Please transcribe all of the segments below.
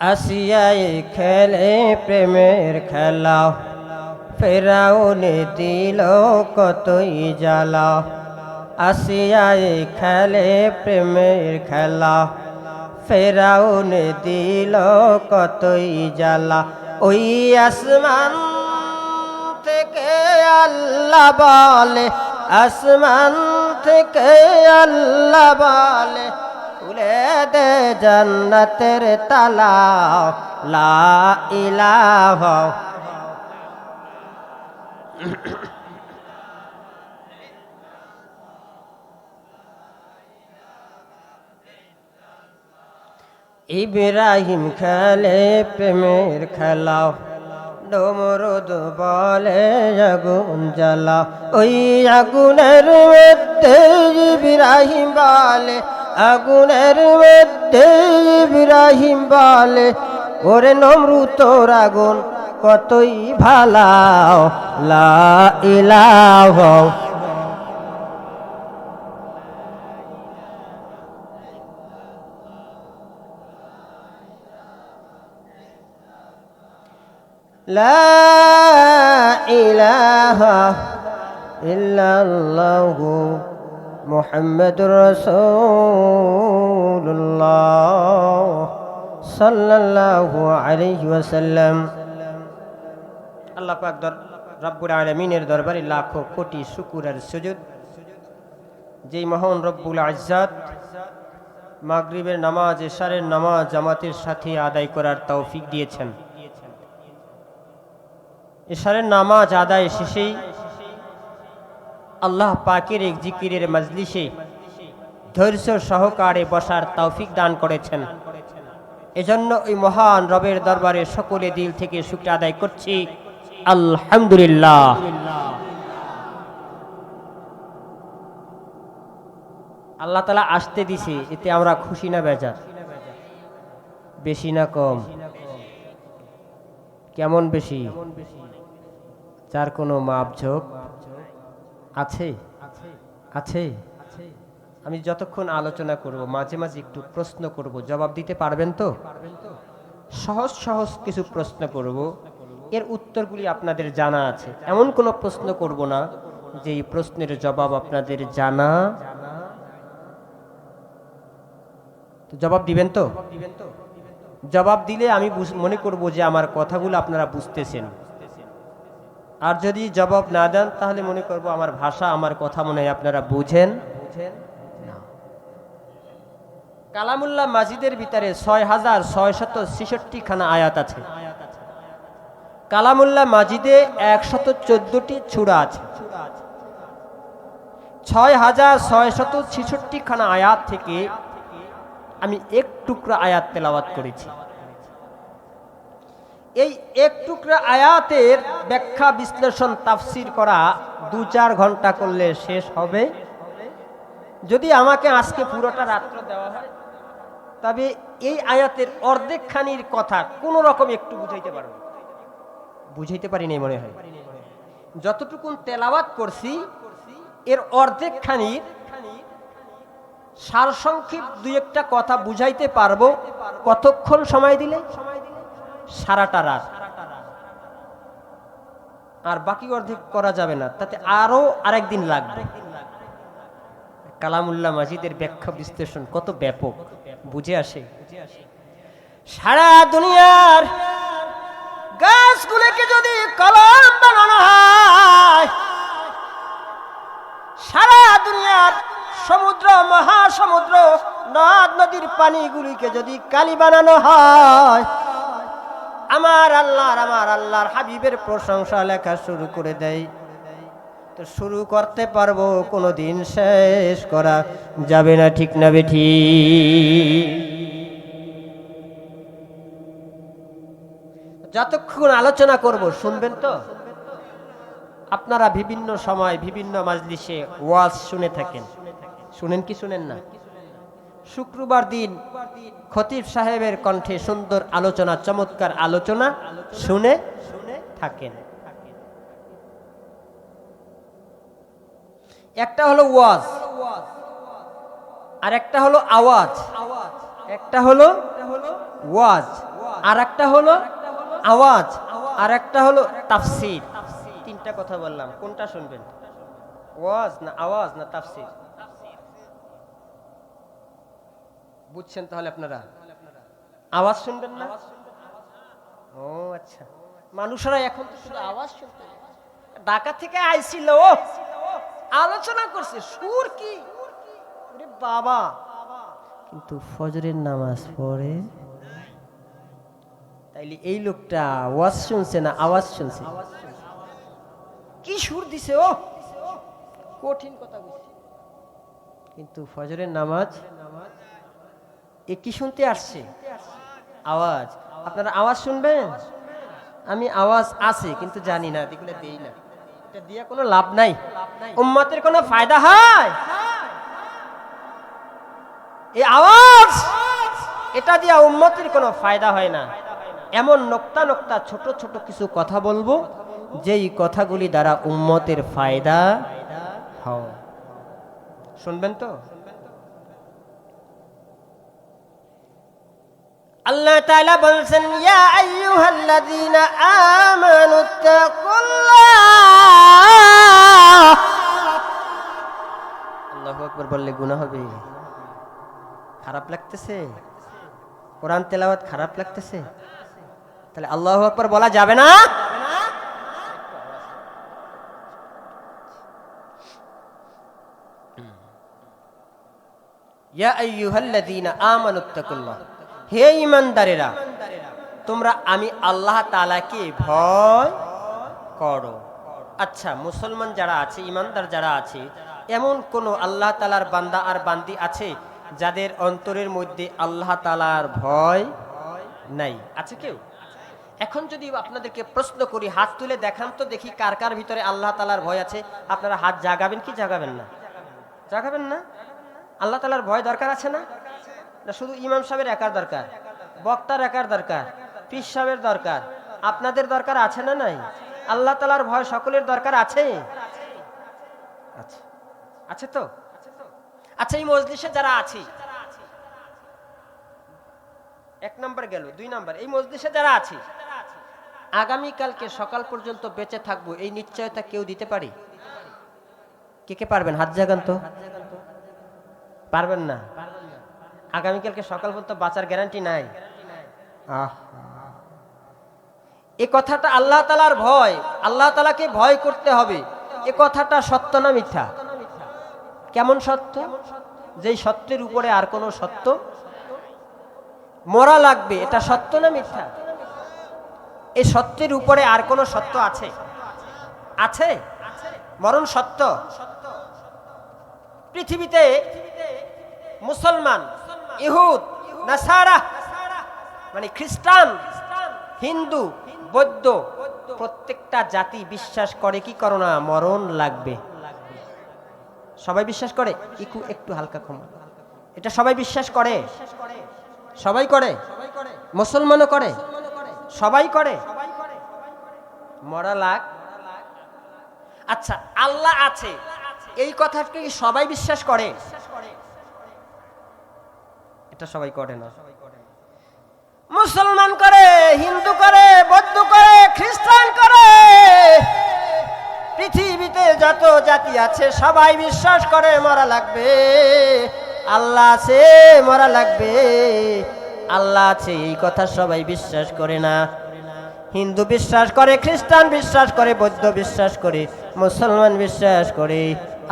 আসিয়াই খেলে প্রেমের খেলা। ফেরাউনে দিল কতই জ্বালা। আসিয়াই খেলে প্রেমের খেলা। ফেরাউনে দিল কতই জ্বালা। ওই আসমান থেকে আল্লাহ বলে, আসমান থেকে আল্লাহ বলে খুলে দে জান্নাতের তালা। লা ইলাহা ইব্রাহিম খেলে প্রেমের খেলা। ডমরুদ বলে আগুন জ্বালা। ওই আগুনের ইব্রাহিম বলে আগুনের মধ্যে ইব্রাহিম বলে ওরে নমরু তোর আগুন কতই ভালা লা ইলাহা لا إله إلا الله محمد رسول الله صلى الله عليه وسلم আল্লাহ পাক দর রব্বুল আলমিনের দরবারে লাখো কোটি শুকুর আর সুজুদ যেই মহান রব্বুল আজ্জাদ মাগরিবের নামাজ এশারের নামাজ জামাতের সাথে আদায় করার তৌফিক দিয়েছেন এশারের নামাজ আদায় শেষেই আল্লাহ পাকের এক জিকিরের মজলিসে ধৈর্য সহকারে বসার তৌফিক দান করেছেন। এজন্য ওই মহান রবের দরবারে সকলে দিল থেকে শুক্র আদায় করছি। আলহামদুলিল্লাহ। আল্লাহ তালা আসতে দিছে, এতে আমরা খুশি না বেজার? বেশি না কম? কেমন বেশি? যার কোনো মাপঝোপ? আছে আছে। আমি যতক্ষণ আলোচনা করব, মাঝে মাঝে একটু প্রশ্ন করব, জবাব দিতে পারবেন তো? সহজ সহজ কিছু প্রশ্ন করব। এর উত্তরগুলি আপনাদের জানা আছে। এমন কোনো প্রশ্ন করব না, যে এই প্রশ্নের জবাব আপনাদের জানা। জবাব দিবেন তো? জবাব দিলে আমি মনে করব যে আমার কথাগুলো আপনারা বুঝতেছেন। আর যদি জবাব না দেন তাহলে মনে করব আমার ভাষা আমার কথা মনে হয় আপনারা বুঝেন। বুঝেন? কালামুল্লাহ মাজিদের ভিতরে ছয় হাজার ছয় শত ছেষট্টি খানা আয়াত আছে। কালামুল্লাহ মাজিদে একশত চোদ্দটি ছুড়া আছে। ছয় হাজার ছয় শত ছেষট্টি খানা আয়াত থেকে আমি এক টুকরা আয়াত তেলাওয়াত করেছি। এই এক টুকরা আয়াতের ব্যাখ্যা বিশ্লেষণ, তাফসির করা দু চার ঘণ্টা করলে শেষ হবে। যদি আমাকে আজকে পুরোটা রাত্র দেওয়া হয়, তবে এই আয়াতের অর্ধেকখানির কথা কোন রকম একটু বুঝাইতে পারব? বুঝাইতে পারিনি মনে হয়। যতটুকুন তেলাওয়াত করছি, এর অর্ধেক খানির সারসংক্ষেপ দুই একটা কথা বুঝাইতে পারব। কতক্ষণ সময় দিলে? সারাটা রাত। আর বাকি অর্ধেক করা যাবে না, তাতে আরও আরেকদিন লাগবে। কালামুল্লাহ মাজিদের ব্যাখ্যা বিশ্লেষণ কত ব্যাপক, বুঝে আসে। সারা দুনিয়ার গাছগুলোকে যদি কলম বানানো হয়, সারা দুনিয়ার সমুদ্র, মহাসমুদ্র, নদ, নদীর পানিগুলিকে যদি কালি বানানো হয় আমার আল্লাহর আমার আল্লাহর হাবিবের প্রশংসা লেখা শুরু করে দেয়। তো শুরু করতে পারব কোনো দিন শেষ করা যাবে না, ঠিক না বেঠি যতক্ষণ আলোচনা করব, শুনবেন তো? আপনারা বিভিন্ন সময়, বিভিন্ন মাজলিসে ওয়াজ শুনে থাকেন। শুনেন কি শুনেন না? শুক্রবার দিন খতিব সাহেবের কণ্ঠে সুন্দর আলোচনা, চমৎকার আলোচনা শুনে শুনে থাকেন। একটা হলো ওয়াজ আর একটা হলো আওয়াজ, একটা হলো ওয়াজ আর একটা হলো আওয়াজ আর একটা হলো তাফসির। তিনটা কথা বললাম, কোনটা শুনবেন? ওয়াজ না আওয়াজ না তাফসির? বুঝছেন তাহলে আপনারা? আওয়াজ শুনবেন না? ও আচ্ছা। মানুষরা এখন তো শুধু আওয়াজ শুনতে ঢাকা থেকে আইছিল, ও, আলোচনা করছে, সুর কি? বাবা। কিন্তু ফজরের নামাজ পড়ে, তাইলে এই লোকটা ওয়াজ শুনছে না আওয়াজ শুনছে? কি সুর দিছে, ও? কঠিন কথা বলছে। কিন্তু ফজরের নামাজ এ কি শুনতে আসছে? আওয়াজ। আপনারা আওয়াজ শুনবেন? আমি আওয়াজ আছে, কিন্তু জানি না, এগুলো দেই না। এটা দিয়ে কোনো লাভ নাই। উম্মতের কোনো ফায়দা হয়? এই আওয়াজ! এটা দিয়ে উম্মতের কোনো ফায়দা হয় না। এমন নোক্তা নোক্তা ছোট ছোট কিছু কথা বলব, যেই কথাগুলি দ্বারা উম্মতের ফায়দা হয়। শুনবেন তো? আল্লাহ তাআলা বলছেন, ইয়া আইয়ুহাল্লাযীনা আমানু তাকুল্লাহ। আল্লাহু আকবার বললে, গুনাহ হবে। খারাপ লাগতেছে? কোরআন তেলাওয়াত খারাপ লাগতেছে? তাহলে আল্লাহু আকবার বলা যাবে না? ইয়া আইয়ুহাল্লাযীনা আমানু তাকুল্লাহ। হে ইমানদারেরা, তোমরা আমি আল্লাহ তালাকে ভয় করো। আচ্ছা মুসলমান যারা আছে, ইমানদার যারা আছে, এমন কোন আল্লাহ তালার বান্দা আর বান্দি আছে যাদের অন্তরের মধ্যে আল্লাহ তালার ভয় নাই? আছে কেউ? এখন যদি আপনাদেরকে প্রশ্ন করি, হাত তুলে দেখান তো দেখি কার কার ভিতরে আল্লাহ তালার ভয় আছে। আপনারা হাত জাগাবেন কি জাগাবেন না? জাগাবেন না? আল্লাহ তালার ভয় দরকার আছে না? না, শুধু ইমাম সাহেবের একার দরকার, বক্তার একার দরকার, পীর সাহেবের দরকার। আপনাদের দরকার আছে না নাই? আল্লাহ তালার ভয় সকলের দরকার আছে। আছে তো? আচ্ছা এই মজলিসে যারা আছে, এক নাম্বার গেল, দুই নাম্বার। এই মজলিসে যারা আছে, আগামীকালকে সকাল পর্যন্ত বেঁচে থাকব, এই নিশ্চয়তা কেউ দিতে পারি? কে কে পারবেন? হাত জাগান তো। পারবেন না? আগামীকালকে সকাল পর্যন্ত বাঁচার গ্যারান্টি নাই। আহ। এ কথাটা আল্লাহ তালার ভয়। আল্লাহ তালাকে ভয় করতে হবে। এ কথাটা সত্য না মিথ্যা? কেমন সত্য? যেই সত্যের উপরে আর কোনো সত্য মরা লাগবে এটা সত্য না মিথ্যা? এই সত্যের উপরে আর কোনো সত্য আছে? আছে? মরণ সত্য। পৃথিবীতে মুসলমান ইহুদ, নাসারা মানে খ্রিস্টান, হিন্দু, বৌদ্ধ, প্রত্যেকটা জাতি বিশ্বাস করে কি করো না, মরণ লাগবে। সবাই বিশ্বাস করে? একটু একটু হালকা ক্ষমা এটা সবাই বিশ্বাস করে? সবাই করে? মুসলমানও করে? সবাই করে? মরা লাগ। আচ্ছা আল্লাহ আছে। এই কথাকে কি সবাই বিশ্বাস করে? এটা সবাই করে না। মুসলমান করে, হিন্দু করে, বৌদ্ধ করে, খ্রিস্টান করে, পৃথিবীতে যত জাতি আছে, সবাই বিশ্বাস করে মরা লাগবে। আল্লাহ আছে, মরা লাগবে। আল্লাহ আছে, এই কথা সবাই বিশ্বাস করে না। হিন্দু বিশ্বাস করে, খ্রিস্টান বিশ্বাস করে, বৌদ্ধ বিশ্বাস করে, মুসলমান বিশ্বাস করে।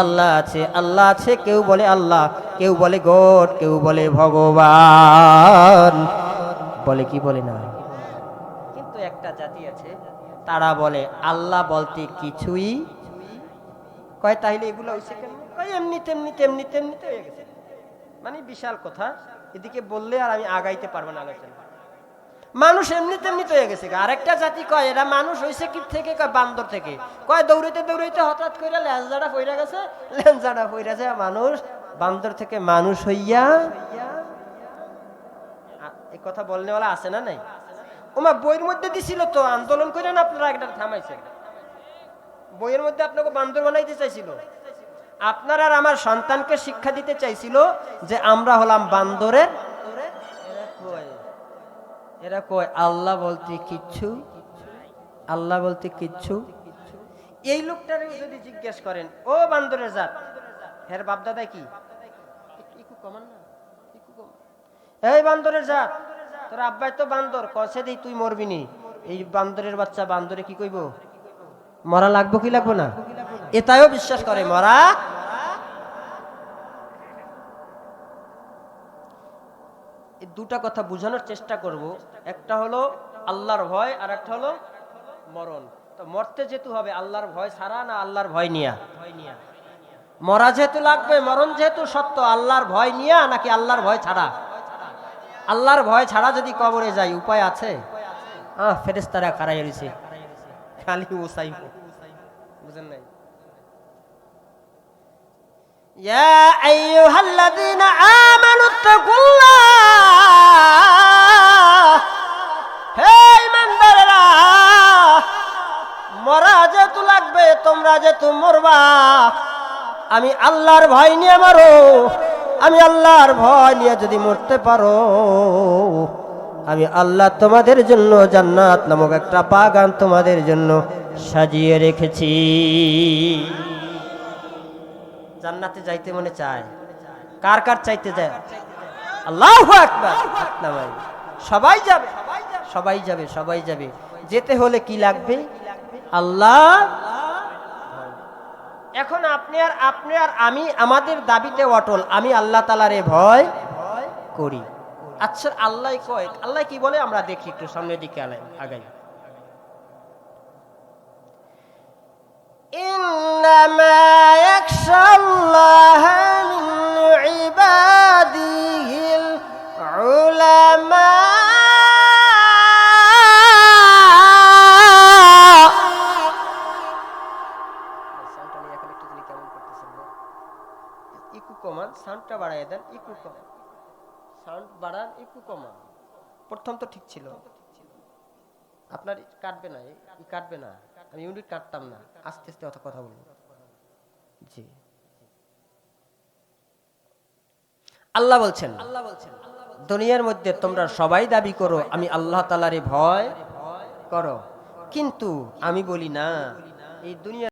আল্লাহ আছে আল্লাহ আছে, কেউ বলে আল্লাহ। কেউ বলে গড, কেউ বলে ভগবান। বলে কি বলে না? কিন্তু একটা জাতি আছে, তারা বলে আল্লাহ বলতে কিছুই কয়, তাইলে এগুলো হয়েছে কেন? এমনি তেমনি তেমনি তেমনিতে হয়ে গেছে। মানে বিশাল কথা, এদিকে বললে আর আমি আগাইতে পারব না মানুষ এমনি তেমনি তো হয়ে গেছে আরেকটা জাতি কয়, এরা মানুষ হয়েছে কি থেকে, কয়, বান্দর থেকে। কয়, দৌড়াইতে দৌড়াইতে হঠাৎ করে ল্যাঞ্জাটা পইরা গেছে ল্যাঞ্জাটা পইরা যায় মানুষ। বান্দর থেকে মানুষ হইয়া এই কথা বলনেওয়ালা আছে না নাই? ওমা, বইয়ের মধ্যে দিছিল তো, আন্দোলন করে না আপনারা একটা থামাইছেন? বইয়ের মধ্যে আপনাকে বান্দর বানাইতে চাইছিল। আপনার আর আমার সন্তানকে শিক্ষা দিতে চাইছিল যে আমরা হলাম বান্দরের। এরা কয়, আল্লাহ বলতে কিচ্ছু, আল্লাহ বলতে কিচ্ছু। এই লোকটারে যদি জিজ্ঞেস করেন, ও বান্দরের জাত হের বাপদাদা কি? ইকু কমান না ইকু কমান। এই বান্দরের জাত তোর আব্বাই তো বান্দর দেই তুই মরবি নি। এই বান্দরের বাচ্চা বান্দরে কি কইব? মরা লাগবো কি লাগবো না? এটাও বিশ্বাস করে মরা দুটা কথা বোঝানোর চেষ্টা করব। একটা হলো আল্লাহর ভয় আর একটা হলো মরণ। তো মরতে যেহেতু হবে আল্লাহর ভয় ছাড়া না আল্লাহর ভয় নিয়া ভয় নিয়া? মরা যেহেতু লাগবে মরণ যেহেতু সত্য আল্লাহর ভয় নিয়া নাকি আল্লাহর ভয় ছাড়া আল্লাহর ভয় ছাড়া যদি কবরে যাই উপায় আছে আহ ফেরেস্তারা খারাই রয়েছে খালি উসাইব বুঝেন নাই يا أيها الذين آمنوا اتقوا الله হে ইমানদারেরা মরা যেহেতু লাগবে তোমরা যেহেতু মরবা আমি আল্লাহর ভয় নিয়ে মারো। আমি আল্লাহর ভয় নিয়ে যদি মরতে পারো, আমি আল্লাহ তোমাদের জন্য জান্নাত নামক একটা বাগান তোমাদের জন্য সাজিয়ে রেখেছি। জান্নাতে যাইতে মনে চায়? কার কার চাইতে যায়? আল্লাহ। সবাই যাবে। সবাই যাবে সবাই যাবে। যেতে হলে কি লাগবে? আল্লাহ এখন আপনি আর আপনি আর আমি আমাদের দাবিতে অটল, আমি আল্লাহ তালারে ভয় করি। আচ্ছা আল্লাহ কয়, আল্লাহ কি বলে? আমরা দেখি একটু সামনের দিকে আলাই আগাই। ইকু কমান সাউন্ড বাড়ান ইকু কমান। প্রথম তো ঠিক ছিল। আপনার কাটবে না কাটবে না। আমি ইউনিট কাটতাম না। আস্তে আস্তে কথা বলব। জি। আল্লাহ বলছেন আল্লাহ বলছেন দুনিয়ার মধ্যে তোমরা সবাই দাবি করো, আমি আল্লাহ তালারে ভয় করো। কিন্তু আমি বলি না, এই দুনিয়া